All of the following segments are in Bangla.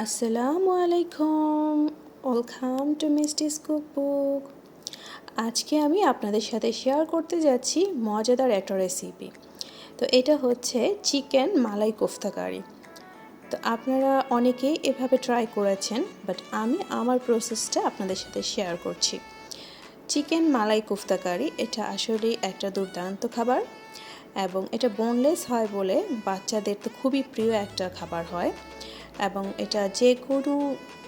আসসালামু আলাইকুম। ওয়েলকাম টু মিস্টিস কুকবুক আজকে আমি আপনাদের সাথে শেয়ার করতে যাচ্ছি মজাদার একটা রেসিপি তো এটা হচ্ছে চিকেন মালাই কোফতা কারি। তো আপনারা অনেকেই এভাবে ট্রাই করেছেন বাট আমি আমার প্রসেসটা আপনাদের সাথে শেয়ার করছি। চিকেন মালাই কোফতা কারি, এটা আসলেই একটা দুর্দান্ত খাবার। এবং এটা বোনলেস হয় বলে বাচ্চাদের তো খুবই প্রিয় একটা খাবার হয়। এবং এটা যে কোনো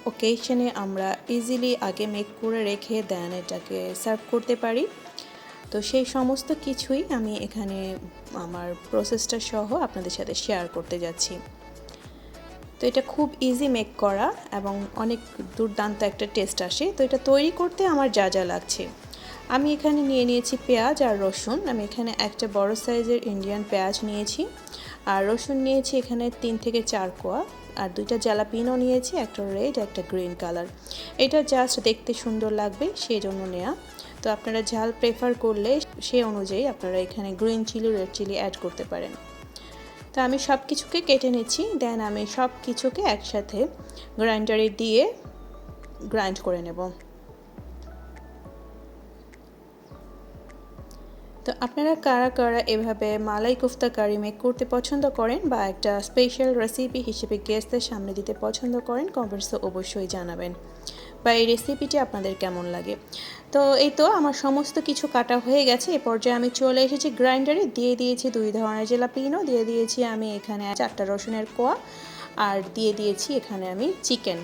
ওকেশনে আমরা ইজিলি আগে মেক করে রেখে দেন এটাকে সার্ভ করতে পারি। তো সেই সমস্ত কিছুই আমি এখানে আমার প্রসেসটা সহ আপনাদের সাথে শেয়ার করতে যাচ্ছি। তো এটা খুব ইজি মেক করা এবং অনেক দুর্দান্ত একটা টেস্ট আসে। তো এটা তৈরি করতে আমার যা যা লাগছে। আমি এখানে নিয়ে নিয়েছি পেঁয়াজ আর রসুন। আমি এখানে একটা বড় সাইজের ইন্ডিয়ান পেঁয়াজ নিয়েছি। আর রসুন নিয়েছি এখানে তিন থেকে চার কোয়া। আর দুইটা জ্যালাপিনও নিয়েছি, একটা রেড, একটা গ্রিন কালার। এটা জাস্ট দেখতে সুন্দর লাগবে, সেই জন্য নেওয়া তো আপনারা ঝাল প্রেফার করলে সে অনুযায়ী আপনারা এখানে green chili red chili add করতে পারেন। তো আমি সব কিছুকে কেটে নিচ্ছি দেন আমি সব কিছুকে একসাথে গ্রাইন্ডারে দিয়ে গ্রাইন্ড করে নেব। তো আপনারা কারা কারা এভাবে মালাই কোফতা কারি মেক করতে পছন্দ করেন বা একটা স্পেশাল রেসিপি হিসেবে গেস্টদের সামনে দিতে পছন্দ করেন কমেন্টসে অবশ্যই জানাবেন। বা এই রেসিপিটি আপনাদের কেমন লাগে? তো এই তো আমার সমস্ত কিছু কাটা হয়ে গেছে। এ পর্যায়ে আমি চলে এসেছি গ্রাইন্ডারে। দিয়ে দিয়েছি দুই ধরনের জেলাপিনো। দিয়ে দিয়েছি আমি এখানে চারটা রসুনের কোয়া। আর দিয়ে দিয়েছি এখানে আমি চিকেন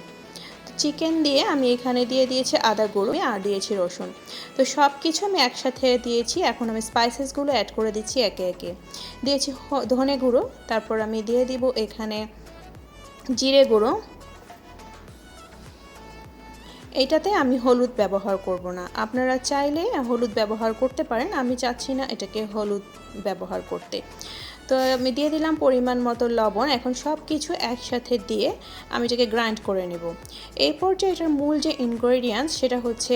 চিকেন দিয়ে আমি এখানে দিয়ে দিয়েছি আদা গুঁড়ো আর দিয়েছি রসুন। তো সব কিছু আমি একসাথে দিয়েছি, এখন আমি স্পাইসেসগুলো অ্যাড করে দিচ্ছি একে একে। দিয়েছি ধনে গুঁড়ো, তারপর আমি দিয়ে দিব এখানে জিরে গুঁড়ো। এটাতে আমি হলুদ ব্যবহার করব না। আপনারা চাইলে হলুদ ব্যবহার করতে পারেন, আমি চাচ্ছি না এটাকে হলুদ ব্যবহার করতে। তো আমি দিয়ে দিলাম পরিমাণ মতো লবণ। এখন সব কিছু একসাথে দিয়ে আমি এটাকে গ্রাইন্ড করে নেব। এই পর্যায়ে এটার মূল যে ইনগ্রেডিয়েন্টস সেটা হচ্ছে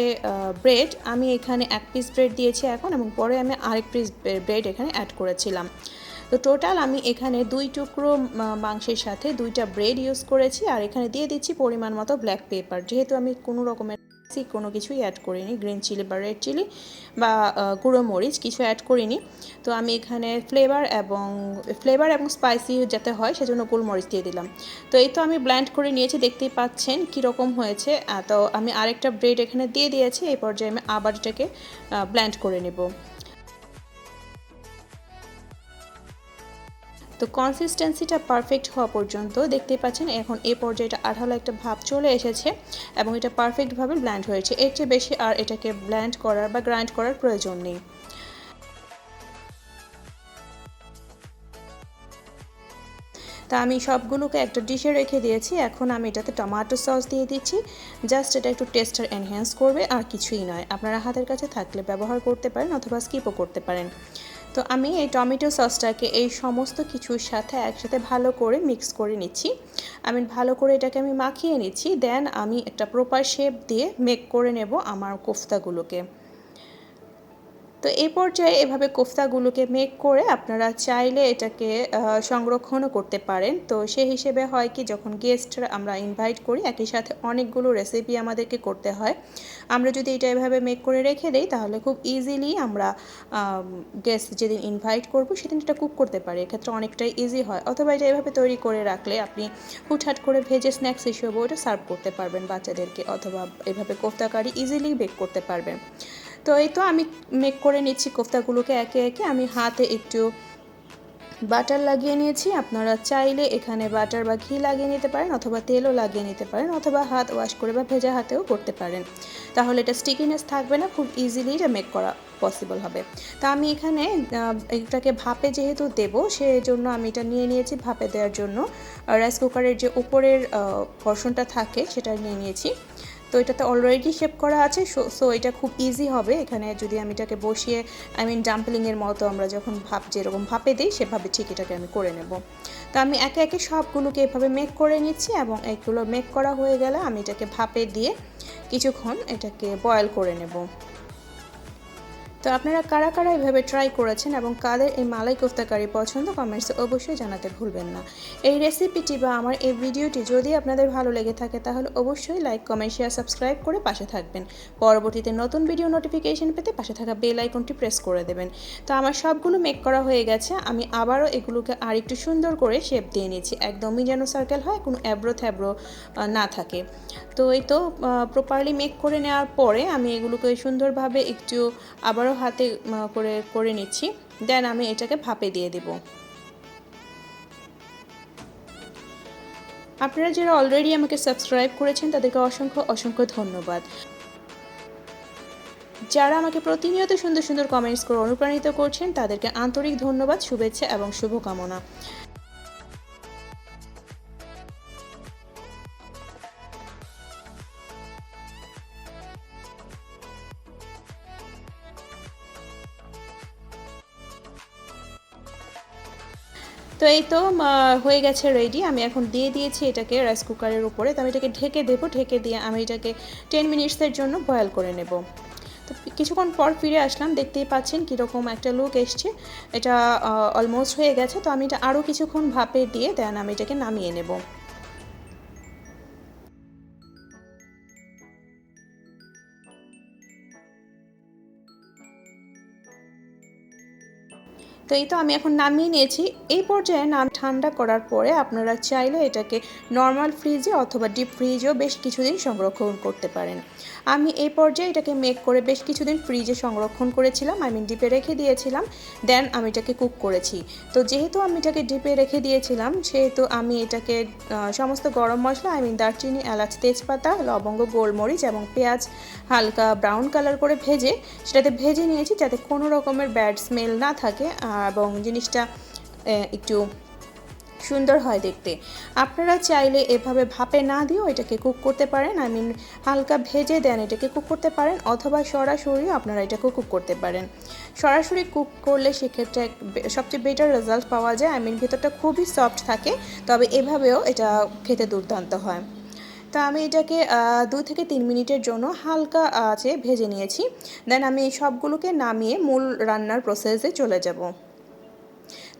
ব্রেড আমি এখানে এক পিস ব্রেড দিয়েছি এখন এবং পরে আমি আরেক পিস ব্রেড এখানে অ্যাড করেছিলাম। তো টোটাল আমি এখানে দুই টুকরো মাংসের সাথে দুইটা ব্রেড ইউজ করেছি আর এখানে দিয়ে দিচ্ছি পরিমাণ মতো ব্ল্যাক পেপার যেহেতু আমি কোনো রকমের কোনো কিছুই অ্যাড করিনি। গ্রিন চিলি বা রেড চিলি বা গুঁড়ো মরিচ কিছু অ্যাড করিনি। তো আমি এখানে ফ্লেভার এবং ফ্লেভার এবং স্পাইসি যাতে হয় সেজন্য গোলমরিচ দিয়ে দিলাম। তো এই তো আমি ব্ল্যান্ড করে নিয়েছি, দেখতেই পাচ্ছেন কীরকম হয়েছে। তো আমি আরেকটা ব্রেড এখানে দিয়ে দিয়েছি, এই পর্যায়ে আমি আবার এটাকে ব্ল্যান্ড করে নেব। তো কনসিস্টেন্সিটা পারফেক্ট হওয়া পর্যন্ত দেখতেই পাচ্ছেন এখন এ পর্যায়ে এটা আঠালো একটা ভাব চলে এসেছে এবং এটা পারফেক্টভাবে ব্ল্যান্ড হয়েছে। এর চেয়ে বেশি আর এটাকে ব্ল্যান্ড করার বা গ্রাইন্ড করার প্রয়োজন নেই। তা আমি সবগুলোকে একটা ডিশে রেখে দিয়েছি। এখন আমি এটাতে টমাটো সস দিয়ে দিচ্ছি। জাস্ট এটা একটু টেস্টার এনহ্যান্স করবে, আর কিছুই নয়। আপনারা হাতের কাছে থাকলে ব্যবহার করতে পারেন অথবা স্কিপও করতে পারেন। তো আমি এই টমেটো সসটাকে এই সমস্ত কিছুর সাথে একসাথে ভালো করে মিক্স করে নিচ্ছি। আমি ভালো করে এটাকে আমি মাখিয়ে নিচ্ছি, দেন আমি একটা প্রপার শেপ দিয়ে মেক করে নেব আমার কোফতাগুলোকে। তো এই পর্যায়ে এভাবে কোফতাগুলোকে মেক করে আপনারা চাইলে এটাকে সংরক্ষণও করতে পারেন। তো সে হিসেবে হয় কি, যখন গেস্টরা আমরা ইনভাইট করি, একই সাথে অনেকগুলো রেসিপি আমাদেরকে করতে হয়। আমরা যদি এটা এভাবে মেক করে রেখে দিই, তাহলে খুব ইজিলি আমরা গেস্ট যেদিন ইনভাইট করব, সেদিন এটা কুক করতে পারি। এক্ষেত্রে অনেকটাই ইজি হয়। অথবা এটা এভাবে তৈরি করে রাখলে আপনি হুটহাট করে ভেজে স্ন্যাক্স হিসেবেও এটা সার্ভ করতে পারবেন বাচ্চাদেরকে, অথবা এভাবে কোফতা কারি ইজিলি বেক করতে পারবেন। তো এই তো আমি মেক করে নিচ্ছি কোফতাগুলোকে একে একে। আমি হাতে একটু বাটার লাগিয়ে নিয়েছি। আপনারা চাইলে এখানে বাটার বা ঘি লাগিয়ে নিতে পারেন অথবা তেলও লাগিয়ে নিতে পারেন অথবা হাত ওয়াশ করে বা ভেজা হাতেও করতে পারেন। তাহলে এটা স্টিকিনেস থাকবে না, খুব ইজিলি এটা মেক করা পসিবল হবে। তা আমি এখানে এটাকে ভাপে যেহেতু দেবো সেই জন্য আমি এটা নিয়ে নিয়েছি ভাপে দেওয়ার জন্য। রাইস কুকারের যে উপরের পর্শনটা থাকে, সেটা নিয়ে নিয়েছি। তো এটাতে অলরেডি শেপ করা আছে সো এটা খুব ইজি হবে। এখানে যদি আমি এটাকে বসিয়ে আই মিন ডাম্পলিংয়ের মতো আমরা যখন ভাব যেরকম ভাপে দিই, সেভাবে ঠিক এটাকে আমি করে নেব। তো আমি একে একে সবগুলোকে এভাবে মেক করে নিচ্ছি এবং এগুলো মেক করা হয়ে গেলে আমি এটাকে ভাপে দিয়ে কিছুক্ষণ এটাকে বয়েল করে নেব। তো আপনারা কারা কারা এভাবে ট্রাই করেছেন এবং কাদের এই মালাই কোফতা কারি পছন্দ কমেন্টসে অবশ্যই জানাতে ভুলবেন না। এই রেসিপিটি বা আমার এই ভিডিওটি যদি আপনাদের ভালো লেগে থাকে, তাহলে অবশ্যই লাইক কমেন্ট শেয়ার সাবস্ক্রাইব করে পাশে থাকবেন। পরবর্তীতে নতুন ভিডিও নোটিফিকেশন পেতে পাশে থাকা বেল আইকনটি প্রেস করে দেবেন। তো আমার সবগুলো মেক করা হয়ে গেছে, আমি আবারও এগুলোকে আর একটু সুন্দর করে শেপ দিয়ে নিয়েছি একদমই যেন সার্কেল হয়, কোনো অ্যাব্রো থ্যাব্রো না থাকে। তো এই তো প্রপারলি মেক করে নেওয়ার পরে আমি এগুলোকে সুন্দরভাবে একটু আবারও হাতে করে করে নিচ্ছি। দেন আমি এটাকে ভাপে দিয়ে দেব। আপনারা যারা অলরেডি আমাকে সাবস্ক্রাইব করেছেন, তাদেরকে অসংখ্য অসংখ্য ধন্যবাদ। যারা আমাকে প্রতিনিয়ত সুন্দর সুন্দর কমেন্টস করে অনুপ্রাণিত করছেন, তাদেরকে আন্তরিক ধন্যবাদ, শুভেচ্ছা এবং শুভকামনা। তো এই তো হয়ে গেছে রেডি আমি এখন দিয়ে দিয়েছি এটাকে রাইস কুকারের উপরে। তো আমি এটাকে ঢেকে দেবো, ঢেকে দিয়ে আমি এটাকে টেন মিনিটসের জন্য বয়েল করে নেব। তো কিছুক্ষণ পর ফিরে আসলাম, দেখতেই পাচ্ছেন কীরকম একটা লুক এসছে। এটা অলমোস্ট হয়ে গেছে। তো আমি এটা আরও কিছুক্ষণ ভাপে দিয়ে দেন আমি এটাকে নামিয়ে নেব। তো এই তো আমি এখন নামিয়ে নিয়েছি। এই পর্যায়ে নাম ঠান্ডা করার পরে আপনারা চাইলে এটাকে নর্মাল ফ্রিজে অথবা ডিপ ফ্রিজেও বেশ কিছুদিন সংরক্ষণ করতে পারেন। আমি এই পর্যায়ে এটাকে মেক করে বেশ কিছুদিন ফ্রিজে সংরক্ষণ করেছিলাম। আমি ডিপে রেখে দিয়েছিলাম। দেন আমি এটাকে কুক করেছি। তো যেহেতু আমি এটাকে ডিপে রেখে দিয়েছিলাম, সেহেতু আমি এটাকে সমস্ত গরম মশলা আই মিন দারচিনি, এলাচ, তেজপাতা, লবঙ্গ, গোলমরিচ এবং পেঁয়াজ হালকা ব্রাউন কালার করে ভেজে, সেটাতে ভেজে নিয়েছি যাতে কোনো রকমের ব্যাড স্মেল না থাকে। এবং জিনিসটা একটু সুন্দর হয় দেখতে। আপনারা চাইলে এভাবে ভাপে না দিয়েও এটাকে কুক করতে পারেন। আই মিন হালকা ভেজে দেন এটাকে কুক করতে পারেন, অথবা সরাসরিও আপনারা এটাকে কুক করতে পারেন। সরাসরি কুক করলে সেক্ষেত্রে সবচেয়ে বেটার রেজাল্ট পাওয়া যায়। আই মিন ভেতরটা খুবই সফট থাকে, তবে এভাবেও এটা খেতে দুর্দান্ত হয়। তো আমি এটাকে দু থেকে তিন মিনিটের জন্য হালকা আছে, ভেজে নিয়েছি। দেন আমি সবগুলোকে নামিয়ে মূল রান্নার প্রসেসে চলে যাব।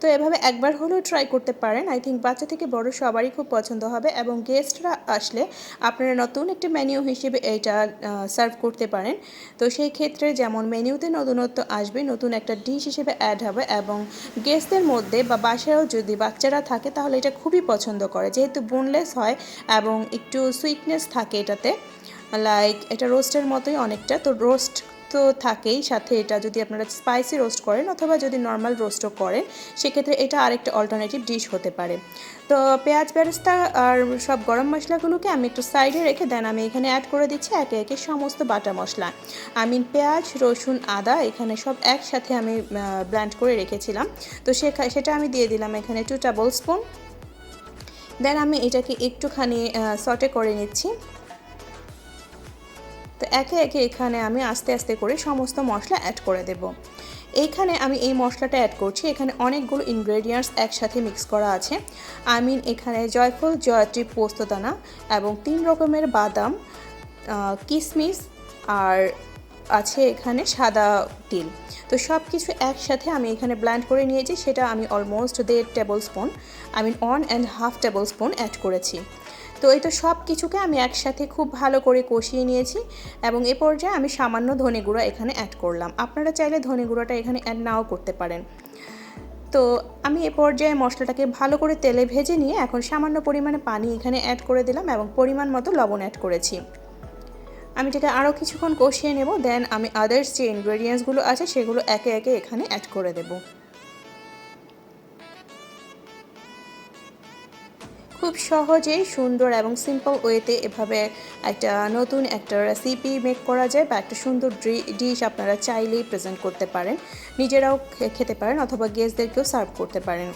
তো এভাবে একবার হলেও ট্রাই করতে পারেন। আই থিঙ্ক বাচ্চা থেকে বড় সবারই খুব পছন্দ হবে এবং গেস্টরা আসলে আপনারা নতুন একটি মেনিউ হিসেবে এটা সার্ভ করতে পারেন। তো সেই ক্ষেত্রে যেমন মেনিউতে নতুনত্ব আসবে, নতুন একটা ডিশ হিসেবে অ্যাড হবে এবং গেস্টদের মধ্যে বা বাসায়ও যদি বাচ্চারা থাকে তাহলে এটা খুবই পছন্দ করে। যেহেতু বোনলেস হয় এবং একটু সুইটনেস থাকে এটাতে লাইক এটা রোস্টের মতোই অনেকটা। তো রোস্ট তো থাকেই। সাথে এটা যদি আপনারা স্পাইসি রোস্ট করেন অথবা যদি নর্মাল রোস্টও করেন, সেক্ষেত্রে এটা আরেকটা অল্টারনেটিভ ডিশ হতে পারে। তো পেঁয়াজ বেরেস্তা আর সব গরম মশলাগুলোকে আমি একটু সাইডে রেখে দেন, আমি এখানে অ্যাড করে দিচ্ছি একে একে সমস্ত বাটা মশলা। আমি পেঁয়াজ, রসুন, আদা এখানে সব একসাথে আমি ব্ল্যান্ড করে রেখেছিলাম। তো সেটা আমি দিয়ে দিলাম এখানে টু টেবল স্পুন দেন আমি এটাকে একটুখানি সটে করে নিচ্ছি। তো একে একে এখানে আমি আস্তে আস্তে করে সমস্ত মশলা অ্যাড করে দেব। এইখানে আমি এই মশলাটা অ্যাড করছি। এখানে অনেকগুলো ইনগ্রেডিয়েন্টস একসাথে মিক্স করা আছে। আই মিন এখানে জয়ফল, জয়ত্রী, পোস্তদানা এবং তিন রকমের বাদাম কিশমিশ আর আছে এখানে সাদা তিল। তো সব কিছু একসাথে আমি এখানে ব্ল্যান্ড করে নিয়েছি। সেটা আমি অলমোস্ট দেড় tablespoon I mean one and half tablespoon add করেছি। তো এই তো সব কিছুকে আমি একসাথে খুব ভালো করে কষিয়ে নিয়েছি এবং এ পর্যায়ে আমি সামান্য ধনে গুঁড়ো এখানে অ্যাড করলাম। আপনারা চাইলে ধনে গুঁড়োটা এখানে অ্যাড নাও করতে পারেন। তো আমি এ পর্যায়ে মশলাটাকে ভালো করে তেলে ভেজে নিয়ে এখন সামান্য পরিমাণে পানি এখানে অ্যাড করে দিলাম এবং পরিমাণ মতো লবণ অ্যাড করেছি। আমি এটাকে আরও কিছুক্ষণ কষিয়ে নেব দেন আমি আদার্স যে ইনগ্রেডিয়েন্টসগুলো আছে সেগুলো একে একে এখানে অ্যাড করে দেবো। খুব সহজেই সুন্দর এবং সিম্পল ওয়েতে এভাবে একটা নতুন একটা রেসিপি মেক করা যায় বা একটা সুন্দর ডিশ আপনারা চাইলেই প্রেজেন্ট করতে পারেন। নিজেরাও খেতে পারেন অথবা গেস্টদেরকেও সার্ভ করতে পারেন।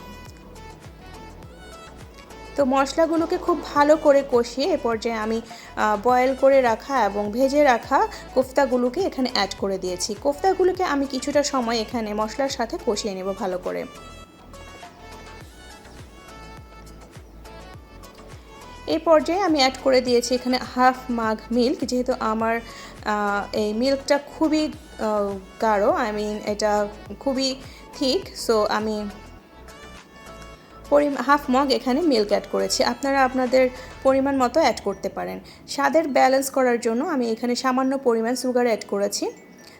তো মশলাগুলোকে খুব ভালো করে কষিয়ে এ পর্যায়ে আমি বয়েল করে রাখা এবং ভেজে রাখা কোফতাগুলোকে এখানে অ্যাড করে দিয়েছি। কোফতাগুলোকে আমি কিছুটা সময় এখানে মশলার সাথে কষিয়ে নেব ভালো করে। এই পর্যায়ে আমি অ্যাড করে দিয়েছি এখানে হাফ মাগ মিল্ক যেহেতু আমার এই মিল্কটা খুবই গাঢ় আই মিন এটা খুবই থিক সো আমি পরি হাফ মগ এখানে মিল্ক অ্যাড করেছি। আপনারা আপনাদের পরিমাণ মতো অ্যাড করতে পারেন। স্বাদের ব্যালেন্স করার জন্য আমি এখানে সামান্য পরিমাণ সুগার অ্যাড করেছি।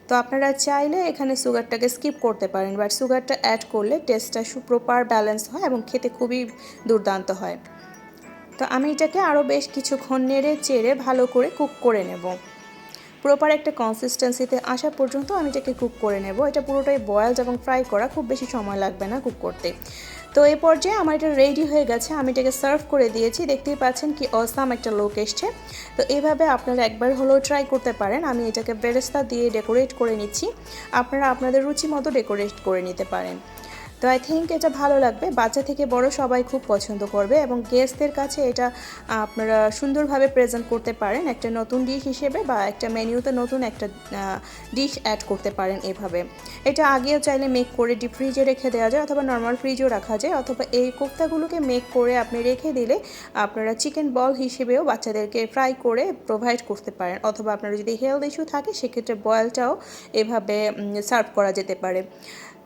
তো আপনারা চাইলে এখানে সুগারটাকে স্কিপ করতে পারেন বাট সুগারটা অ্যাড করলে টেস্টটা সুপ্রপার ব্যালেন্স হয় এবং খেতে খুবই দুর্দান্ত হয়। তো আমি এটাকে আরও বেশ কিছুক্ষণ নেড়ে চেড়ে ভালো করে কুক করে নেব। প্রপার একটা কনসিস্টেন্সিতে আসা পর্যন্ত আমি এটাকে কুক করে নেব। এটা পুরোটাই বয়েলড এবং ফ্রাই করা খুব বেশি সময় লাগবে না কুক করতে। তো এই পর্যায়ে আমার এটা রেডি হয়ে গেছে। আমি এটাকে সার্ভ করে দিয়েছি। দেখতেই পাচ্ছেন কি অসাম একটা লোক এসছে। তো এইভাবে আপনারা একবার হলেও ট্রাই করতে পারেন। আমি এটাকে বেরেস্তা দিয়ে ডেকোরেট করে নিচ্ছি। আপনারা আপনাদের রুচি মতো ডেকোরেট করে নিতে পারেন। তো আই থিঙ্ক এটা ভালো লাগবে। বাচ্চা থেকে বড় সবাই খুব পছন্দ করবে এবং গেস্টদের কাছে এটা, আপনারা সুন্দরভাবে প্রেজেন্ট করতে পারেন। একটা নতুন ডিশ হিসেবে বা একটা মেনুতে নতুন একটা ডিশ অ্যাড করতে পারেন এভাবে। এটা আগেও চাইলে মেক করে ডিপ ফ্রিজে রেখে দেওয়া যায় অথবা নর্মাল ফ্রিজেও রাখা যায় অথবা এই কোফতাগুলোকে মেক করে আপনি রেখে দিলে আপনারা চিকেন বল হিসেবেও বাচ্চাদেরকে ফ্রাই করে প্রোভাইড করতে পারেন। অথবা আপনার যদি হেলথ ইস্যু থাকে, সেক্ষেত্রে বয়েলটাও এভাবে সার্ভ করা যেতে পারে।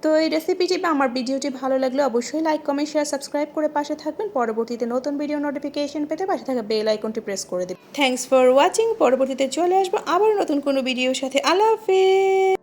তো এই রেসিপিটি বা আমার ভিডিওটি ভালো লাগলে অবশ্যই লাইক কমেন্ট শেয়ার সাবস্ক্রাইব করে পাশে থাকবেন। পরবর্তীতে নতুন ভিডিও নোটিফিকেশন পেতে পাশে থাকা বেল আইকনটি প্রেস করে দেবেন। থ্যাংকস ফর ওয়াচিং পরবর্তীতে চলে আসব আবার নতুন কোনো ভিডিওর সাথে। আল্লাহ হাফেজ!